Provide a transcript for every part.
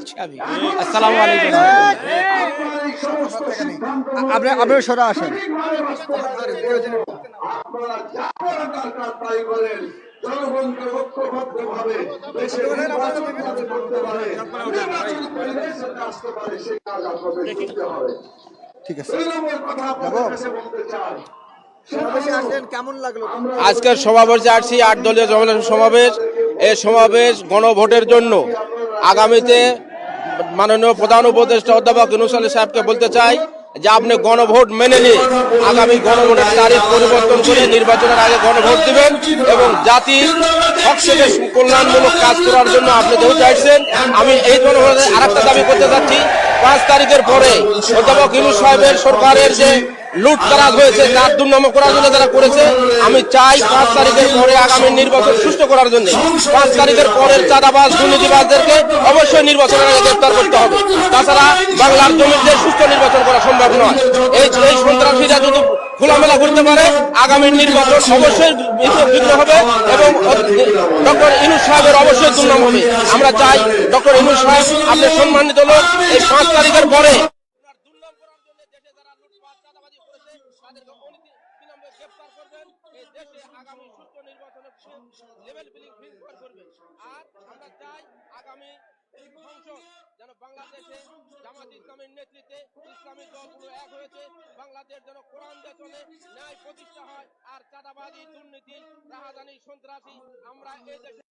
মোহাম্মদ শাবি আসসালামু আলাইকুম। আপনি আপনি সরা আসেন। জনগণকে ঐক্যবদ্ধভাবে করতে পারে নির্বাচন পরিবেশ আসতে পারে কাজ আপনাদের করতে হবে ঠিক আছে আজকের সমাবেশে আসছি আট দলীয় সমাবেশ এ সমাবেশ গণভোটের জন্য। আগামীতে মাননীয় প্রধান উপদেষ্টা অধ্যাপক ইনুস সাহেবকে বলতে চাই যে আপনি গণভোট মেনে নিয়ে আগামী গণভোটের তারিখ পরিবর্তন করে নির্বাচনের আগে গণভোট দিবেন এবং জাতির সবচেয়ে কল্যাণমূলক কাজ করার জন্য আপনি যেহেতু চাইছেন আমি এই গণভোটের আরেকটা দাবি করতে চাচ্ছি পাঁচ তারিখের পরে অধ্যাপক ইনু সাহেবের সরকারের যে লুট হয়েছে তার দুর্নাম করার জন্য যারা করেছে, আমি চাই পাঁচ তারিখের পরে আগামী নির্বাচন সুষ্ঠু করার জন্য। পাঁচ তারিখের পরের চাঁদাবাজ, দুর্নীতিবাজদেরকে অবশ্যই নির্বাচনের আগে গ্রেপ্তার করতে হবে। তাছাড়া বাংলার জমিদের সুষ্ঠু নির্বাচন করা সম্ভব নয়। এই এই সন্ত্রাসীরা যদি খোলামেলা করতে পারে, আগামী নির্বাচন অবশ্যই বিঘ্ন হবে এবং ডক্টর ইনুস সাহেবের অবশ্যই দুর্নাম হবে। আমরা চাই ডক্টর ইনুস সাহেব, আপনি সম্মানিত লোক, এই পাঁচ তারিখের পরে আর আমরা চাই আগামী সংসদ যেন বাংলাদেশে জামাত ইসলামের নেতৃত্বে ইসলামী দলগুলো এক হয়েছে বাংলাদেশ যেন কোরআন দিয়ে চলে ন্যায় প্রতিষ্ঠা হয়। আর চাঁদাবাজি দুর্নীতি রাহাজানি সন্ত্রাসী আমরা এই দেশে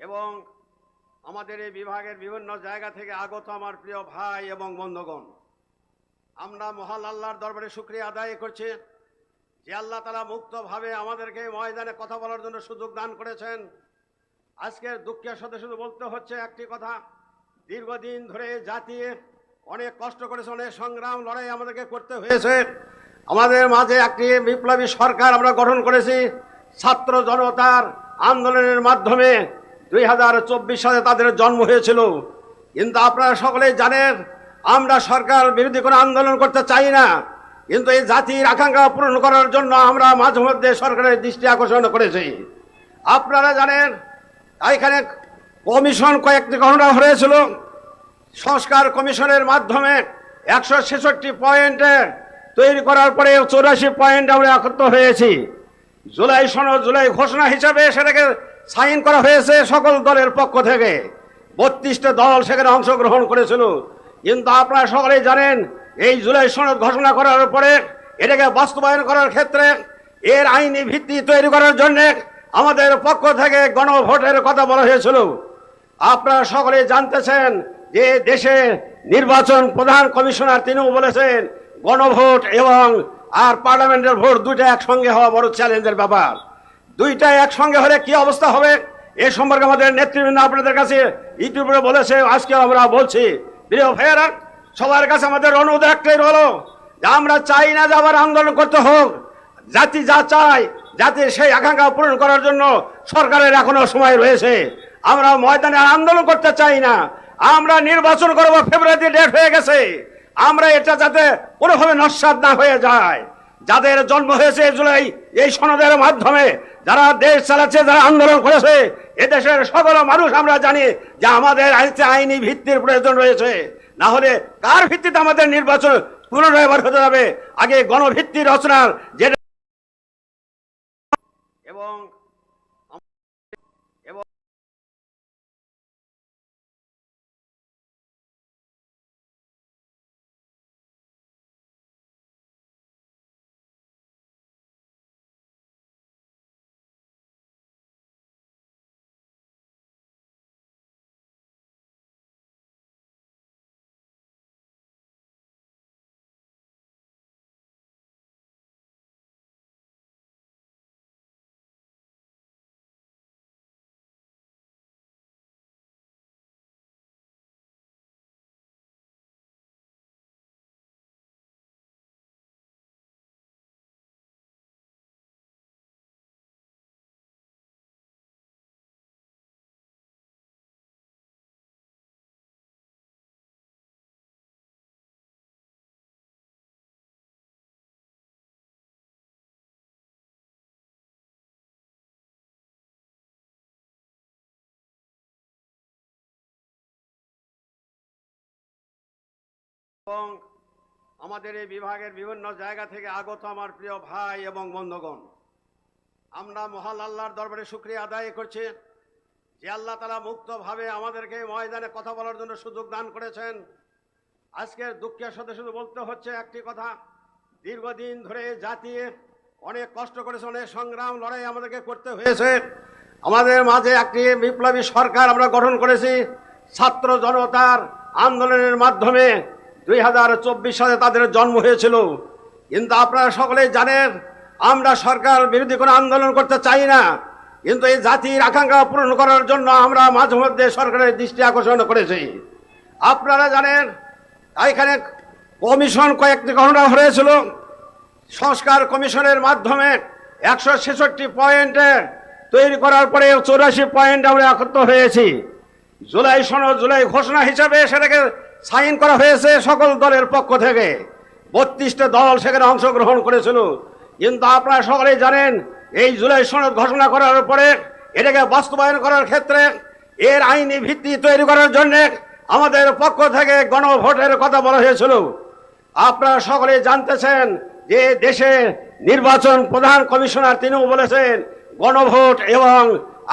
এবং আমাদের এই বিভাগের বিভিন্ন জায়গা থেকে আগত আমার প্রিয় ভাই এবং বন্ধুগণ, আমরা মহাল আল্লাহর দরবারে শুক্রিয়া আদায় করছি যে আল্লাহ তালা মুক্তভাবে আমাদেরকে ময়দানে কথা বলার জন্য সুযোগ দান করেছেন। আজকের দুঃখের সাথে শুধু বলতে হচ্ছে একটি কথা, দীর্ঘদিন ধরে জাতি অনেক কষ্ট করেছে, অনেক সংগ্রাম, লড়াই আমাদেরকে করতে হয়েছে। আমাদের মাঝে একটি বিপ্লবী সরকার আমরা গঠন করেছি, ছাত্র জনতার আন্দোলনের মাধ্যমে। দুই হাজার চব্বিশ সালে তাদের জন্ম হয়েছিল। কিন্তু আপনারা সকলেই জানেন, আমরা সরকার বিরোধী কোনো আন্দোলন করতে চাই না। কিন্তু এই জাতির আকাঙ্ক্ষা পূরণ করার জন্য আমরা মাঝে মধ্যে সরকারের দৃষ্টি আকর্ষণ করেছি। আপনারা জানেন, এখানে কমিশন কয়েকটি ঘটনা হয়েছিল। সংস্কার কমিশনের মাধ্যমে একশো ছেষট্টি পয়েন্টে তৈরি করার পরে চৌরাশি পয়েন্ট আমরা একত্র হয়েছি। জুলাই সনদ, জুলাই ঘোষণা হিসাবে সেটাকে সাইন করা হয়েছে সকল দলের পক্ষ থেকে। বত্রিশটা দল সেখানে অংশগ্রহণ করেছিল। কিন্তু আপনারা সকলেই জানেন, এই জুলাই সনদ ঘোষণা করার পরে এটাকে বাস্তবায়ন করার ক্ষেত্রে এর আইনি ভিত্তি তৈরি করার জন্য আমাদের পক্ষ থেকে গণভোটের কথা বলা হয়েছিল। আপনারা সকলে জানতেছেন যে দেশে নির্বাচন প্রধান কমিশনার তিনিও বলেছেন, গণভোট এবং আর পার্লামেন্টের ভোট দুইটা একসঙ্গে হওয়া বড় চ্যালেঞ্জের ব্যাপার। দুইটা একসঙ্গে হলে কি অবস্থা হবে? এ সম্পর্কে আমাদের নেতৃবৃন্দ আপনাদের কাছে ইউটিউবে বলেছে, আজকে আমরা বলছি, প্রিয় ভাইয়েরা, সবার কাছে আমাদের অনুরোধ একটাই হলো যে আমরা চাই না যে আবার আন্দোলন করতে হোক। জাতি যা চায়, জাতির সেই আকাঙ্ক্ষা পূরণ করার জন্য সরকারের এখনও সময় রয়েছে। আমরা ময়দানে আন্দোলন করতে চাই না। আমরা নির্বাচন করব, ফেব্রুয়ারিতে ডেট হয়ে গেছে। আমরা এটা যাতে কোনোভাবে নস্বাদ না হয়ে যায়। যাদের জন্ম হয়েছে জুলাই, এই সনদের মাধ্যমে যারা দেশ চালাচ্ছে, যারা আন্দোলন করেছে, এদেশের সকল মানুষ আমরা জানি যে আমাদের আইনি ভিত্তির প্রয়োজন রয়েছে। না হলে কার ভিত্তিতে আমাদের নির্বাচন পুনরায় হতে যাবে আগে গণভিত্তি রচনার যেটা এবং এবং আমাদের এই বিভাগের বিভিন্ন জায়গা থেকে আগত আমার প্রিয় ভাই এবং বন্ধুগণ, আমরা মহাল আল্লাহর দরবারে শুক্রিয়া আদায় করছি যে আল্লাহ তালা মুক্তভাবে আমাদেরকে ময়দানে কথা বলার জন্য সুযোগ দান করেছেন। আজকের দুঃখের সাথে শুধু বলতে হচ্ছে একটি কথা, দীর্ঘদিন ধরে জাতি অনেক কষ্ট করেছে, অনেক সংগ্রাম, লড়াই আমাদেরকে করতে হয়েছে। আমাদের মাঝে একটি বিপ্লবী সরকার আমরা গঠন করেছি, ছাত্র জনতার আন্দোলনের মাধ্যমে। দুই হাজার চব্বিশ সালে তাদের জন্ম হয়েছিল। কিন্তু আপনারা সকলেই জানেন, আমরা সরকার বিরোধী কোনো আন্দোলন করতে চাই না। কিন্তু এই জাতির আকাঙ্ক্ষা পূরণ করার জন্য আমরা মাঝে মধ্যে সরকারের দৃষ্টি আকর্ষণ করেছি। আপনারা জানেন, এখানে কমিশন কয়েকটি ঘটনা হয়েছিল। সংস্কার কমিশনের মাধ্যমে একশো ছেষট্টি পয়েন্টে তৈরি করার পরে চৌরাশি পয়েন্ট আমরা একত্র হয়েছি। জুলাই সনদ, জুলাই ঘোষণা হিসাবে সেটাকে সাইন করা হয়েছে সকল দলের পক্ষ থেকে। বত্রিশটা দল সেখানে অংশগ্রহণ করেছিল। কিন্তু আপনারা সকলেই জানেন, এই জুলাই সনদ ঘোষণা করার পরে এটাকে বাস্তবায়ন করার ক্ষেত্রে এর আইনি ভিত্তি তৈরি করার জন্য আমাদের পক্ষ থেকে গণভোটের কথা বলা হয়েছিল। আপনারা সকলে জানতেছেন যে দেশে নির্বাচন প্রধান কমিশনার তিনিও বলেছেন, গণভোট এবং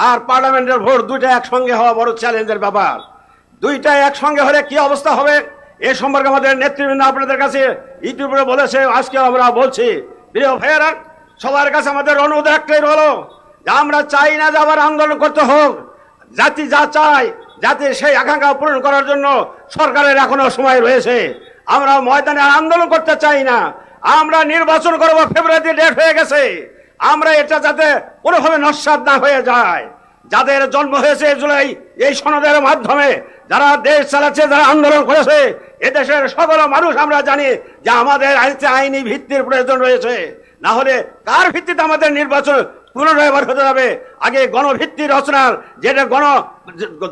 আর পার্লামেন্টের ভোট দুইটা একসঙ্গে হওয়া বড় চ্যালেঞ্জের ব্যাপার। দুইটা একসঙ্গে হলে কি অবস্থা হবে? এ সম্পর্কে আমাদের নেতৃবৃন্দ আপনাদের কাছে ইউটিউবে বলেছে, আজকে আমরা বলছি, প্রিয় ভাইয়েরা, সবার কাছে আমাদের অনুরোধ একটাই হলো যে আমরা চাই না যে আবার আন্দোলন করতে হোক। জাতি যা চায়, জাতির সেই আকাঙ্ক্ষা পূরণ করার জন্য সরকারের এখনও সময় রয়েছে। আমরা ময়দানে আন্দোলন করতে চাই না। আমরা নির্বাচন করব, ফেব্রুয়ারিতে ডেট হয়ে গেছে। আমরা এটা যাতে কোনোভাবে নস্বাদ না হয়ে যায়। যাদের জন্ম হয়েছে জুলাই, এই সনদের মাধ্যমে যারা দেশ চালাচ্ছে, যারা আন্দোলন করেছে, এদেশের সকল মানুষ আমরা জানি যে আমাদের আইনি ভিত্তির প্রয়োজন রয়েছে। না হলে কার ভিত্তিতে আমাদের নির্বাচন পুনরায় এবার হতে যাবে আগে গণভিত্তি রচনার যেটা গণ,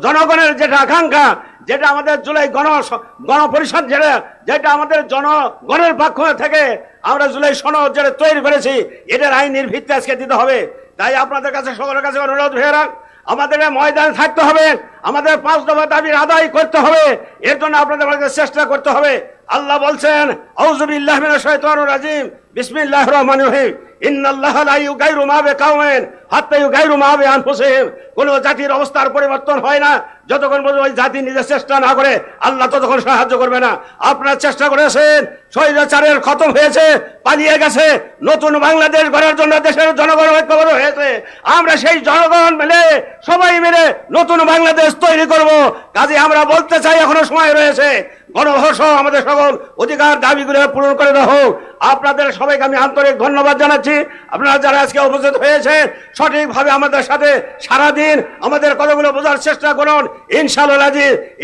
জনগণের যেটা আকাঙ্ক্ষা, যেটা আমাদের জুলাই গণ, গণপরিষদ যেটা যেটা আমাদের জনগণের পক্ষ থেকে আমরা জুলাই সনদ যেটা তৈরি করেছি, এটার আইনের ভিত্তি আজকে দিতে হবে। তাই আপনাদের কাছে, সকলের কাছে অনুরোধ ভেরা আমাদের ময়দানে থাকতে হবে। আমাদের পাঁচ দফা দাবি আদায় করতে হবে। এর জন্য আপনাদের চেষ্টা করতে হবে। আল্লাহ বলছেন আউজুবিল্লাহ রাজিম। বিসমিল্লাহ রহমান রহিম। ইন্নাল্লাহ লা ইউগাইরু মা হাত্তা ইউগাইরু মা বিআনফুসিহিম কোন জাতির অবস্থার পরিবর্তন হয় না। যতক্ষণ পর্যন্ত ওই জাতি নিজের চেষ্টা না করে, আল্লাহ ততক্ষণ সাহায্য করবে না। আপনারা চেষ্টা করেছেন স্বৈরাচারের খতম হয়েছে, পালিয়ে গেছে। নতুন বাংলাদেশ গড়ার জন্য দেশের জনগণ ঐক্যবদ্ধ হয়েছে। আমরা সেই জনগণ মিলে, সবাই মিলে নতুন বাংলাদেশ তৈরি করব। কাজে আমরা বলতে চাই, এখনও সময় রয়েছে। গণভোট আমাদের সকল অধিকার দাবিগুলো পূরণ করে দেওয়া হোক। আপনাদের সবাইকে আমি আন্তরিক ধন্যবাদ জানাচ্ছি। আপনারা যারা আজকে উপস্থিত হয়েছে সঠিকভাবে আমাদের সাথে সারাদিন আমাদের কথাগুলো বোঝার চেষ্টা করুন। ইনশাআল্লাহ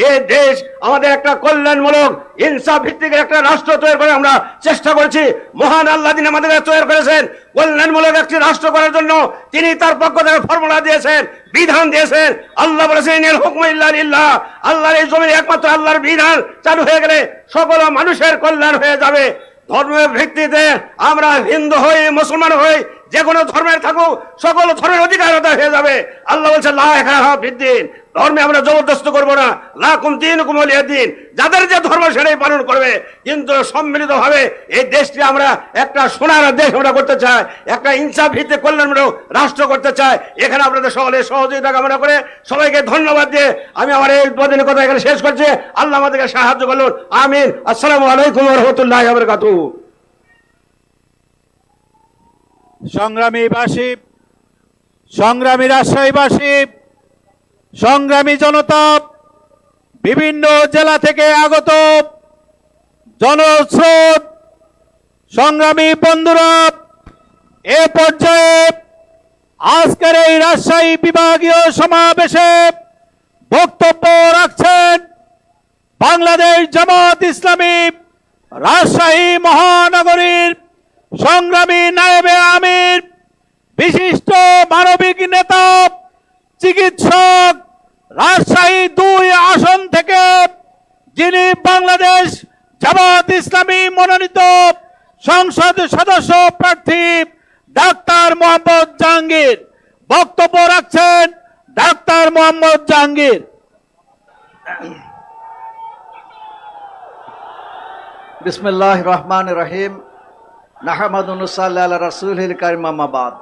এ দেশ আমাদের একটা কল্যাণমূলক ইনসাফ ভিত্তিক একটা রাষ্ট্র তৈরি করে আমরা চেষ্টা করেছি। মহান আল্লাহ দিন আমাদেরকে তৈরি করেছেন, কল্যাণমূলক একটি রাষ্ট্র করার জন্য তিনি তার পক্ষ থেকে ফর্মুলা দিয়েছেন, বিধান দিয়েছেন। আল্লাহ বলেছেন, ইনিল হুকমু ইল্লা আল্লাহর এই জমিনে একমাত্র আল্লাহর বিধান চালু হয়ে গেলে সকল মানুষের কল্যাণ হয়ে যাবে। ধর্মের ভিত্তিতে আমরা হিন্দু হই মুসলমান হই যে কোনো ধর্মের থাকুক, সকল ধর্মের অধিকার আদায় হয়ে যাবে। আল্লাহ বলছে, লা ইলাহা ফিদ্দিন ধর্মে আমরা জবরদস্ত করব না। লাকুম দিন কুমলিয়া দিন যাদের যে ধর্ম সেটাই পালন করবে। কিন্তু সম্মিলিত ভাবে এই দেশটি আমরা একটা সোনার দেশ আমরা করতে চাই, একটা ইনসাফ ভিত্তিক কল্যাণমূলক রাষ্ট্র করতে চাই। এখানে আপনাদের সকলের সহযোগিতা কামনা করে সবাইকে ধন্যবাদ দিয়ে আমি আমার এই দুদিনের কথা এখানে শেষ করছি। আল্লাহ আমাদেরকে সাহায্য করুন। আমিন। আসসালামু আলাইকুম রহমতুল্লাহ বরকাতু সংগ্রামীবাসী সংগ্রামী রাজশাহীবাসী, সংগ্রামী জনতা, বিভিন্ন জেলা থেকে আগত জনস্রোত, সংগ্রামী বন্ধুরা, এ পর্যায়ে আজকের এই রাজশাহী বিভাগীয় সমাবেশে বক্তব্য রাখছেন বাংলাদেশ জামাত ইসলামী রাজশাহী মহানগরীর সংগ্রামী নায়েবে আমির, বিশিষ্ট মানবিক নেতা, চিকিৎসক, রাজশাহী দুই আসন থেকে যিনি বাংলাদেশ জামাত ইসলামী মনোনীত সংসদ সদস্য প্রার্থী ডাক্তার মোহাম্মদ জাহাঙ্গীর। বক্তব্য রাখছেন ডাক্তার মোহাম্মদ জাহাঙ্গীর। বিসমিল্লাহ রহমান রহিম। কারিমাবাদ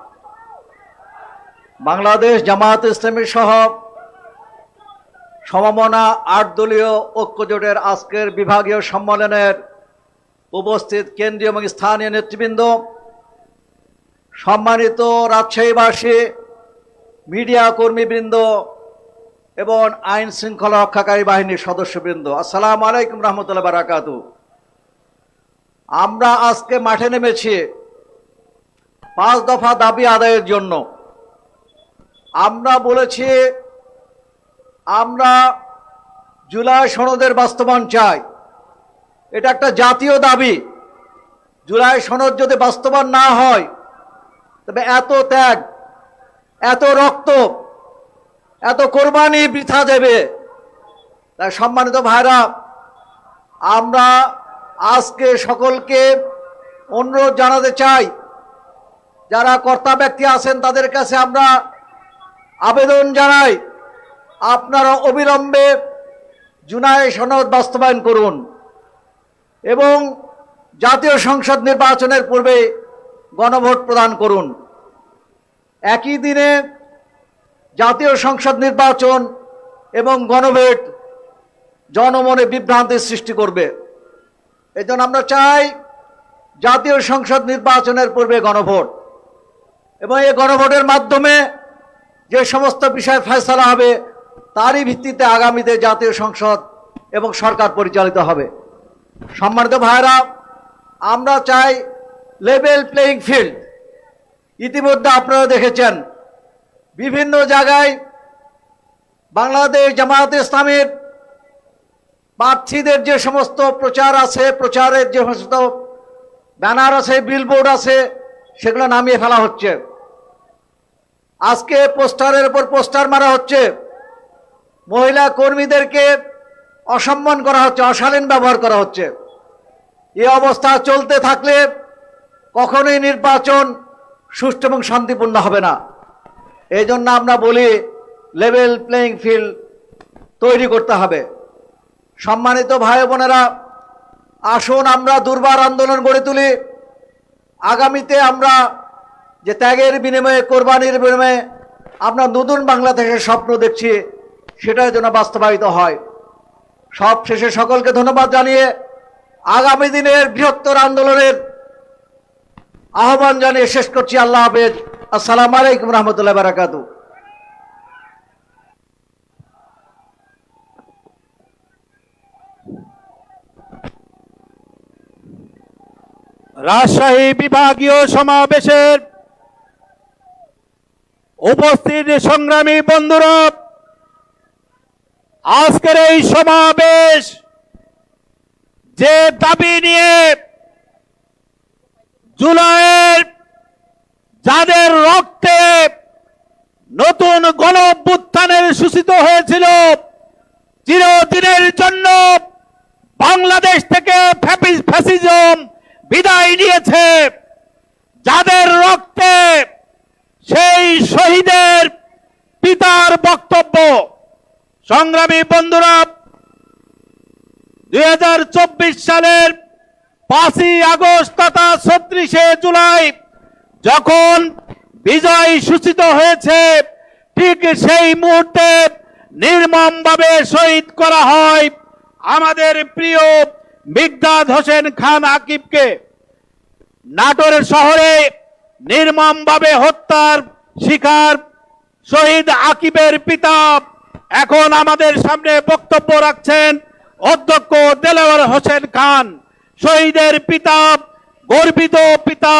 বাংলাদেশ জামাত ইসলামী সহ সমমনা আট দলীয় ঐক্যজোটের আজকের বিভাগীয় সম্মেলনের উপস্থিত কেন্দ্রীয় এবং স্থানীয় নেতৃবৃন্দ, সম্মানিত রাজশাহীবাসী, মিডিয়া কর্মীবৃন্দ এবং আইন শৃঙ্খলা রক্ষাকারী বাহিনীর সদস্যবৃন্দ। আসসালামু আলাইকুম রহমতুল্লাহ বারাকাতু আমরা আজকে মাঠে নেমেছি পাঁচ দফা দাবি আদায়ের জন্য। আমরা বলেছি, আমরা জুলাই সনদের বাস্তবায়ন চাই। এটা একটা জাতীয় দাবি। জুলাই সনদ যদি বাস্তবায়ন না হয়, তবে এত ত্যাগ, এত রক্ত, এত কোরবানি বৃথা দেবে। তাই সম্মানিত ভাইরা, আমরা আজকে সকলকে অনুরোধ জানাতে চাই, যারা কর্তা ব্যক্তি আছেন তাদের কাছে আমরা আবেদন জানাই, আপনারা অবিলম্বে জুনাই সনদ বাস্তবায়ন করুন এবং জাতীয় সংসদ নির্বাচনের পূর্বে গণভোট প্রদান করুন। একই দিনে জাতীয় সংসদ নির্বাচন এবং গণভোট জনমনে বিভ্রান্তির সৃষ্টি করবে। এজন্য আমরা চাই জাতীয় সংসদ নির্বাচনের পূর্বে গণভোট। এবং এই গণভোটের মাধ্যমে যে সমস্ত বিষয় ফয়সলা হবে, তারই ভিত্তিতে আগামীতে জাতীয় সংসদ এবং সরকার পরিচালিত হবে। সম্মানিত ভাইরা আমরা চাই লেভেল প্লেয়িং ফিল্ড ইতিমধ্যে আপনারা দেখেছেন, বিভিন্ন জায়গায় বাংলাদেশ জামায়াত ইসলামের প্রার্থীদের যে সমস্ত প্রচার আছে, প্রচারের যে সমস্ত ব্যানার আছে বিলবোর্ড আছে, সেগুলো নামিয়ে ফেলা হচ্ছে। আজকে পোস্টারের উপর পোস্টার মারা হচ্ছে। মহিলা কর্মীদেরকে অসম্মান করা হচ্ছে, অশালীন ব্যবহার করা হচ্ছে। এ অবস্থা চলতে থাকলে কখনোই নির্বাচন সুষ্ঠু এবং শান্তিপূর্ণ হবে না। এই জন্য আমরা বলি লেভেল প্লেয়িং ফিল্ড তৈরি করতে হবে। সম্মানিত ভাই বোনেরা, আসুন আমরা দুর্বার আন্দোলন গড়ে তুলি। আগামীতে আমরা যে ত্যাগের বিনিময়ে, কোরবানির বিনিময়ে আমরা নতুন বাংলাদেশের স্বপ্ন দেখছি সেটা যেন বাস্তবায়িত হয়। সব শেষে সকলকে ধন্যবাদ জানিয়ে আগামী দিনের বৃহত্তর আন্দোলনের আহ্বান জানিয়ে শেষ করছি। আল্লাহ হাফেজ। আসসালামু আলাইকুম রহমতুল্লাহ বারাকাতু রাজশাহী বিভাগীয় সমাবেশের উপস্থিত সংগ্রামী বন্ধুরা, আজকের এই সমাবেশ যে দাবি নিয়ে জুলাইয়ের যাদের রক্তে নতুন গণ সূচিত হয়েছিল, চিরদিনের জন্য বাংলাদেশ থেকে ফ্যাসিজম বিদায় নিয়েছে। যাদের রক্তে সেই শহীদের পিতার বক্তব্য। সংগ্রামী বন্ধুরা, দুই হাজার চব্বিশ সালের পাঁচই আগস্ট তথা ছত্রিশে জুলাই যখন বিজয় সূচিত হয়েছে, ঠিক সেই মুহূর্তে নির্মমভাবে শহীদ করা হয় আমাদের প্রিয় মিগদাদ হোসেন খান আকিবকে নাটোর শহরে নির্মমভাবে হত্যার শিকার শহীদ আকিবের পিতা এখন আমাদের সামনে বক্তব্য রাখছেন অধ্যক্ষ দেলাওয়ার হোসেন খান। শহীদের পিতা, গর্বিত পিতা,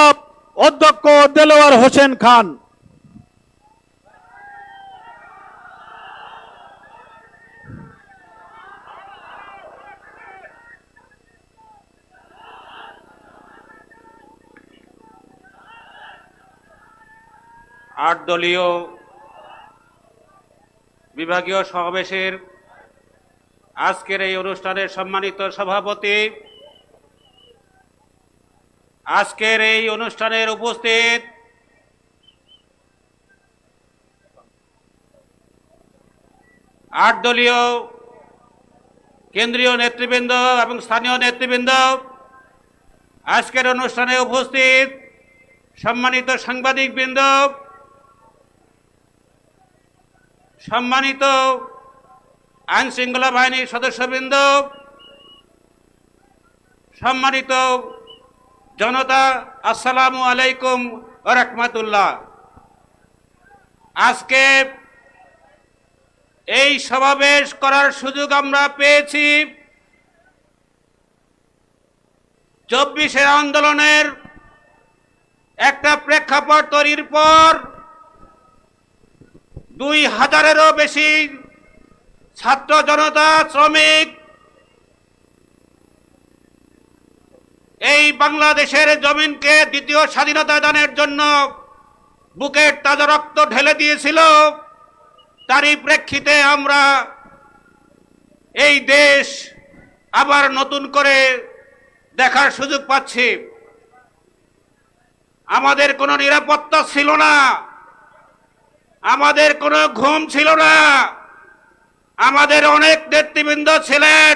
অধ্যক্ষ দেলোয়ার হোসেন খান। আট দলীয় বিভাগীয় সমাবেশের আজকের এই অনুষ্ঠানের সম্মানিত সভাপতি। আজকের এই অনুষ্ঠানের উপস্থিত আট দলীয় কেন্দ্রীয় নেতৃবৃন্দ এবং স্থানীয় নেতৃবৃন্দ, আজকের অনুষ্ঠানে উপস্থিত সম্মানিত সাংবাদিকবৃন্দ সম্মানিত আইন শৃঙ্খলা বাহিনীর সদস্যবৃন্দ, সম্মানিত জনতা, আসসালামু আলাইকুম রহমতুল্লাহ। আজকে এই সমাবেশ করার সুযোগ আমরা পেয়েছি চব্বিশের আন্দোলনের একটা প্রেক্ষাপট তৈরির পর দুই হাজারেরও বেশি ছাত্র জনতা, শ্রমিক এই বাংলাদেশের জমিনকে দ্বিতীয় স্বাধীনতা দানের জন্য বুকের তাজা রক্ত ঢেলে দিয়েছিল। তারই প্রেক্ষিতে আমরা এই দেশ আবার নতুন করে দেখার সুযোগ পাচ্ছি। আমাদের কোনো নিরাপত্তা ছিল না। আমাদের কোনো ঘুম ছিল না। আমাদের অনেক নেতৃবৃন্দ ছিলেন,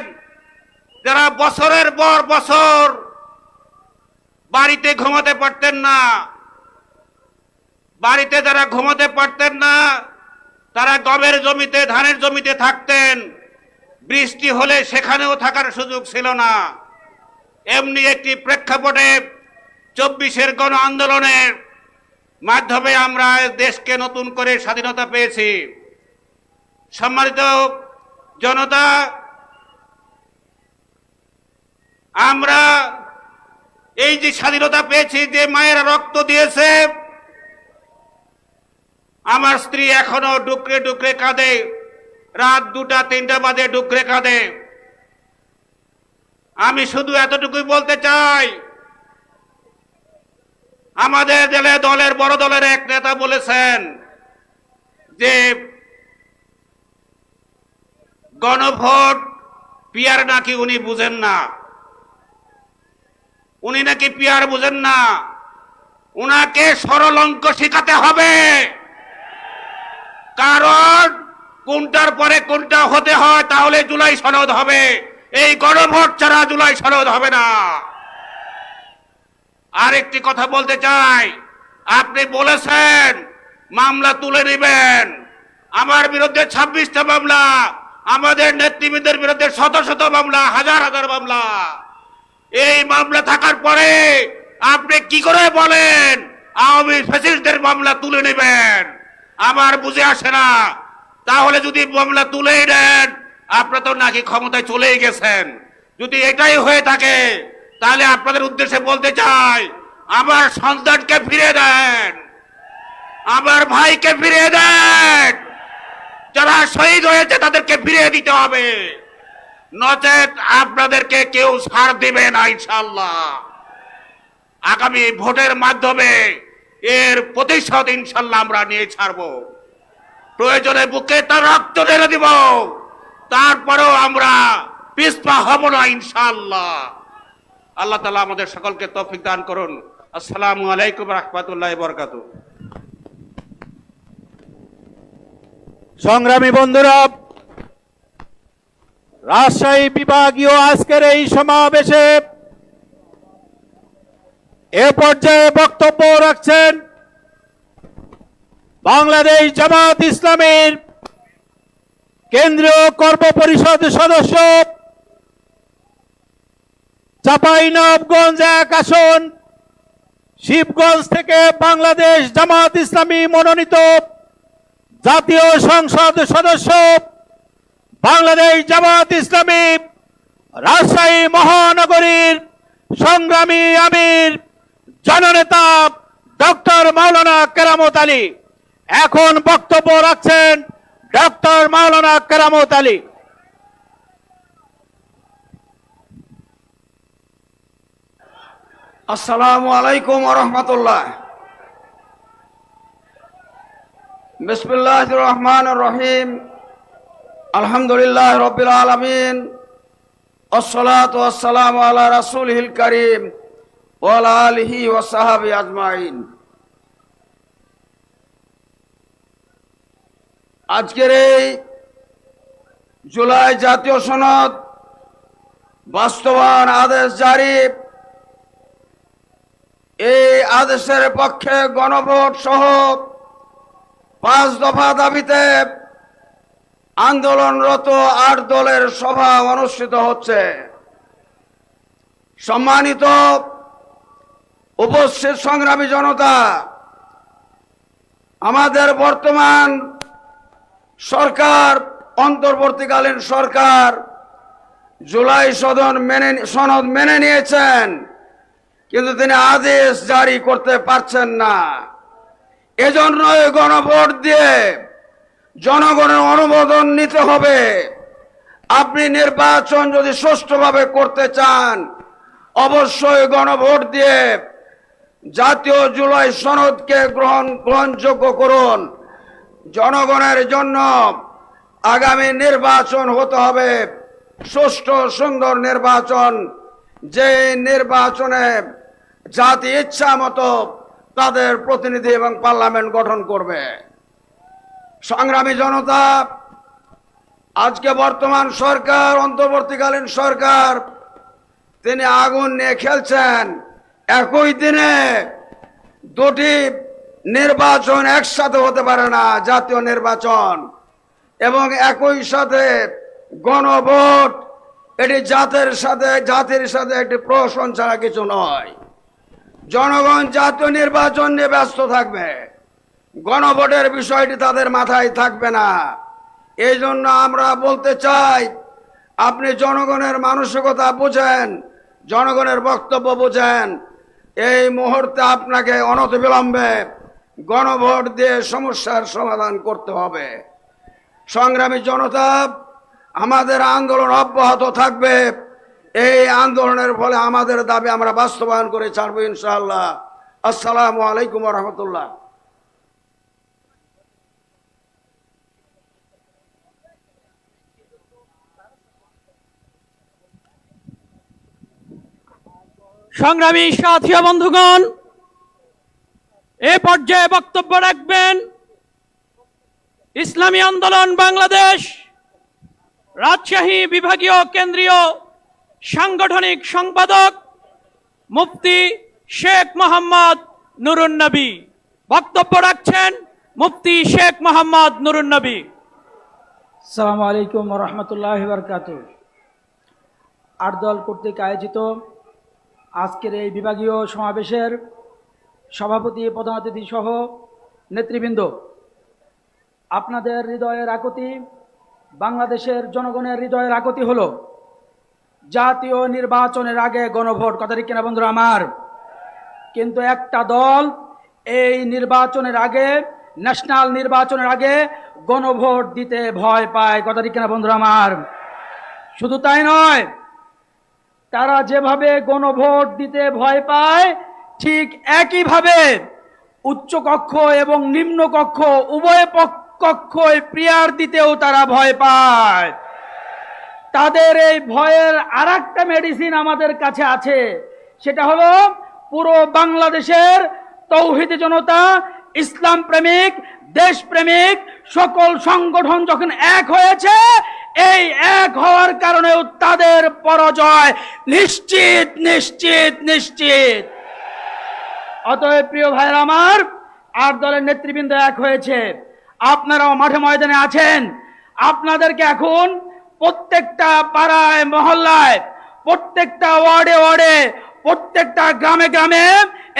যারা বছরের পর বছর বাড়িতে ঘুমাতে পারতেন না। বাড়িতে যারা ঘুমাতে পারতেন না, তারা গমের জমিতে, ধানের জমিতে থাকতেন। বৃষ্টি হলে সেখানেও থাকার সুযোগ ছিল না। এমনি একটি প্রেক্ষাপটে চব্বিশের গণ আন্দোলনের মাধ্যমে আমরা দেশকে নতুন করে স্বাধীনতা পেয়েছি। সম্মানিত জনতা, আমরা এই যে স্বাধীনতা পেয়েছি, যে মায়েরা রক্ত দিয়েছে, আমার স্ত্রী এখনও ডুকরে ডুকরে কাঁদে, রাত দুটা, তিনটা বাজে ডুকরে কাঁদে। আমি শুধু এতটুকুই বলতে চাই আমাদের জেলে দলের বড় দলের এক নেতা বলেছেন যে গণভোট পিয়ার নাকি উনি বুঝেন না। উনি নাকি পিয়ার বুঝেন না। উনাকে সরল অঙ্ক শেখাতে হবে। কারণ কোনটার পরে কোনটা হতে হয় তাহলে জুলাই সনদ হবে। এই গণভোট ছাড়া জুলাই সনদ হবে না। আরেকটি কথা বলতে চাই। আপনি বলেছেন, মামলা তুলে নেবেন। আমার বিরুদ্ধে ছাব্বিশটা মামলা, আমাদের নেতৃবৃন্দের বিরুদ্ধে শত শত মামলা, হাজার হাজার মামলা। এই মামলা থাকার পরে আপনি কি করে বলেন, আওয়ামী ফ্যাসিস্টদের মামলা তুলে নেবেন? আমার বুঝে আসে না। তাহলে যদি মামলা তুলেই নেন আপনারা তো নাকি ক্ষমতায় চলেই গেছেন। যদি এটাই হয়ে থাকে তাহলে আপনাদের উদ্দেশ্যে বলতে চাই, আমার সন্তানকে ফিরে দেন, আমার ভাইকে ফিরিয়ে দেন, যারা শহীদ হয়েছে তাদেরকে ফিরিয়ে দিতে হবে। নচেত আপনাদেরকে কেউ ছাড় দিবে না ইনশাল্লাহ আগামী ভোটের মাধ্যমে এর প্রতিশোধ ইনশাল্লাহ আমরা নিয়ে ছাড়বো। প্রয়োজনে বুকে তার রক্ত ঢেলে দিব, তারপরেও আমরা পিছপা হব না ইনশাল্লাহ আল্লাহ তালা আমাদের সকলকে তৌফিক দান করুন। আসসালামু আলাইকুম রহমতুল্লাহ বরকাত সংগ্রামী বন্ধুরা, রাজশাহী বিভাগীয় আজকের এই সমাবেশে এ পর্যায়ে বক্তব্য রাখছেন বাংলাদেশ জামাত ইসলামের কেন্দ্রীয় কর্ম পরিষদ সদস্য চাঁপাইনবগঞ্জ এক আসন, শিবগঞ্জ থেকে বাংলাদেশ জামাত ইসলামী মনোনীত জাতীয় সংসদ সদস্য, বাংলাদেশ জামাত ইসলামী রাজশাহী মহানগরীর সংগ্রামী আমির, জননেতা ডক্টর মাওলানা কেরামত আলী। এখন বক্তব্য রাখছেন ডক্টর মাওলানা কেরামত আলী। আসসালামু আলাইকুম রহমতুল্লাহ। বিসমুল্লাহ রহমান রহিম। আলহামদুলিল্লাহ রবিল আলমিন। আসসালাম আলা রাসুল হিল করিম ওয়ালা আলহি ওসাহাবি আজমাইন। আজকের এই জুলাই জাতীয় সনদ বাস্তবায়ন আদেশ জারি। এই আদেশের পক্ষে গণভোট সহ পাঁচ দফা দাবিতে আন্দোলনরত আট দলের সভা অনুষ্ঠিত হচ্ছে। সম্মানিত উপস্থিত সংগ্রামী জনতা, আমাদের বর্তমান সরকার, অন্তর্বর্তীকালীন সরকার জুলাই সদন মেনে সনদ মেনে নিয়েছেন। কিন্তু তিনি আদেশ জারি করতে পারছেন না। এজন্যই গণভোট দিয়ে জনগণের অনুমোদন নিতে হবে। আপনি নির্বাচন যদি সুষ্ঠুভাবে করতে চান, অবশ্যই গণভোট দিয়ে জাতীয় জুলাই সনদকে গ্রহণ, গ্রহণযোগ্য করুন। জনগণের জন্য আগামী নির্বাচন হতে হবে। সুষ্ঠু, সুন্দর নির্বাচন যে নির্বাচনে জাতি ইচ্ছা মতো তাদের প্রতিনিধি এবং পার্লামেন্ট গঠন করবে। সংগ্রামী জনতা, আজকে বর্তমান সরকার, অন্তর্বর্তীকালীন সরকার, তিনি আগুন নিয়ে খেলছেন। একই দিনে দুটি নির্বাচন একসাথে হতে পারে না, জাতীয় নির্বাচন। এবং একই সাথে গণভোট, এটি জাতের সাথে, জাতির সাথে একটি প্রহসন ছাড়া কিছু নয়। জনগণ জাতীয় নির্বাচন নিয়ে ব্যস্ত থাকবে। গণভোটের বিষয়টি তাদের মাথায় থাকবে না। এই জন্য আমরা বলতে চাই, আপনি জনগণের মানসিকতা বুঝেন, জনগণের বক্তব্য বুঝেন। এই মুহূর্তে আপনাকে অনতিবিলম্বে গণভোট দিয়ে সমস্যার সমাধান করতে হবে। সংগ্রামী জনতা, আমাদের আন্দোলন অব্যাহত থাকবে। এই আন্দোলনের ফলে আমাদের দাবি আমরা বাস্তবায়ন করে ছাড়বো ইনশাআল্লাহ। আসসালামু আলাইকুম রহমতুল্লাহ। সংগ্রামী সাথী বন্ধুগণ, এ পর্যায়ে বক্তব্য রাখবেন ইসলামী আন্দোলন বাংলাদেশ রাজশাহী বিভাগীয় কেন্দ্রীয় সাংগঠনিক সম্পাদক মুফতি শেখ মোহাম্মদ নুরুন নবী। বক্তব্য রাখছেন মুফতি শেখ মোহাম্মদ নুরুন নবী। সালামু আলাইকুম রহমতুল্লাহ বরকাত আট দল কর্তৃক আয়োজিত আজকের এই বিভাগীয় সমাবেশের সভাপতি প্রধান অতিথি সহ নেতৃবৃন্দ, আপনাদের হৃদয়ের আকুতি বাংলাদেশের জনগণের হৃদয়ের আকুতি হলো জাতীয় নির্বাচনের আগে গণভোট, কথা ঠিক কিনা বন্ধুরা আমার? কিন্তু একটা দল এই নির্বাচনের আগে, ন্যাশনাল নির্বাচনের আগে গণভোট দিতে ভয় পায়, কথা ঠিক কিনা বন্ধুরা আমার? শুধু তাই নয়, তারা যেভাবে গণভোট দিতে ভয় পায়, ঠিক একইভাবে উচ্চ কক্ষ এবং নিম্ন কক্ষ, উভয় কক্ষই প্রিয়ার দিতেও তারা ভয় পায়। তাদের এই ভয়ের আর মেডিসিন আমাদের কাছে আছে। সেটা হলো পুরো বাংলাদেশের তৌহিদ জনতা, ইসলাম প্রেমিক দেশপ্রেমিক সকল সংগঠন যখন এক হয়েছে, এই এক হওয়ার কারণেও তাদের পরাজয়। নিশ্চিত নিশ্চিত নিশ্চিত। অতএব প্রিয় ভাইয়ের আমার আট দলের নেতৃবৃন্দ এক হয়েছে। আপনারাও মাঠে ময়দানে আছেন। আপনাদেরকে এখন প্রত্যেকটা পাড়ায়, মহল্লায়, প্রত্যেকটা ওয়ার্ডে ওয়ার্ডে, প্রত্যেকটা গ্রামে গ্রামে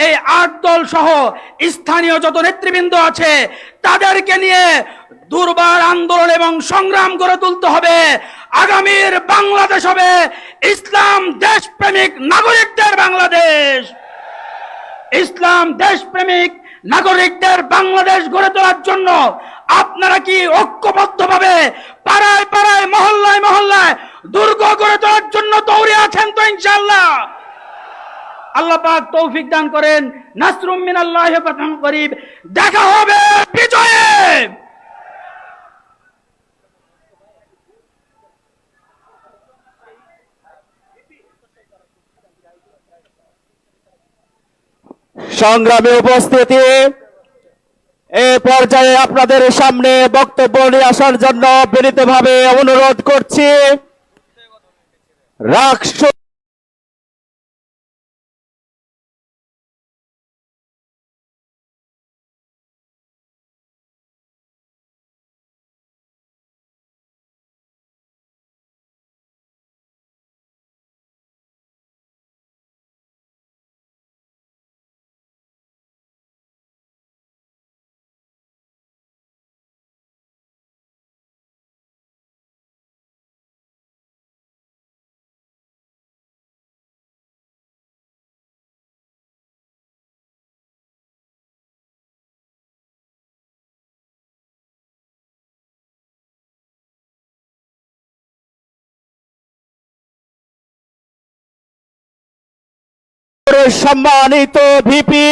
এই আট দল সহ স্থানীয় যত নেতৃবৃন্দ আছে, তাদেরকে নিয়ে দুর্বার আন্দোলন এবং সংগ্রাম করে তুলতে হবে। আগামীর বাংলাদেশ হবে ইসলাম দেশপ্রেমিক নাগরিকদের বাংলাদেশ। ইসলাম দেশপ্রেমিক নাগরিকদের বাংলাদেশ গড়ে তোলার জন্য আপনারা কি ঐক্যবদ্ধভাবে পাড়ায় পাড়ায় দুর্গ গড়ে তোলার জন্য দৌড়ে আছেন তো ইনশাল্লাহ আল্লাহ পাক তৌফিক দান করেন। নাসরুম মিনাল্লাহ প্রথম করিব দেখা হবে বিজয়ে। সংগ্রামী উপস্থিতি এ পর্যায়ে আপনাদের সামনে বক্তব্য নিয়ে আসার জন্য বিনীতভাবে অনুরোধ করছি। রাষ্ট্র সম্মানিত ভিপি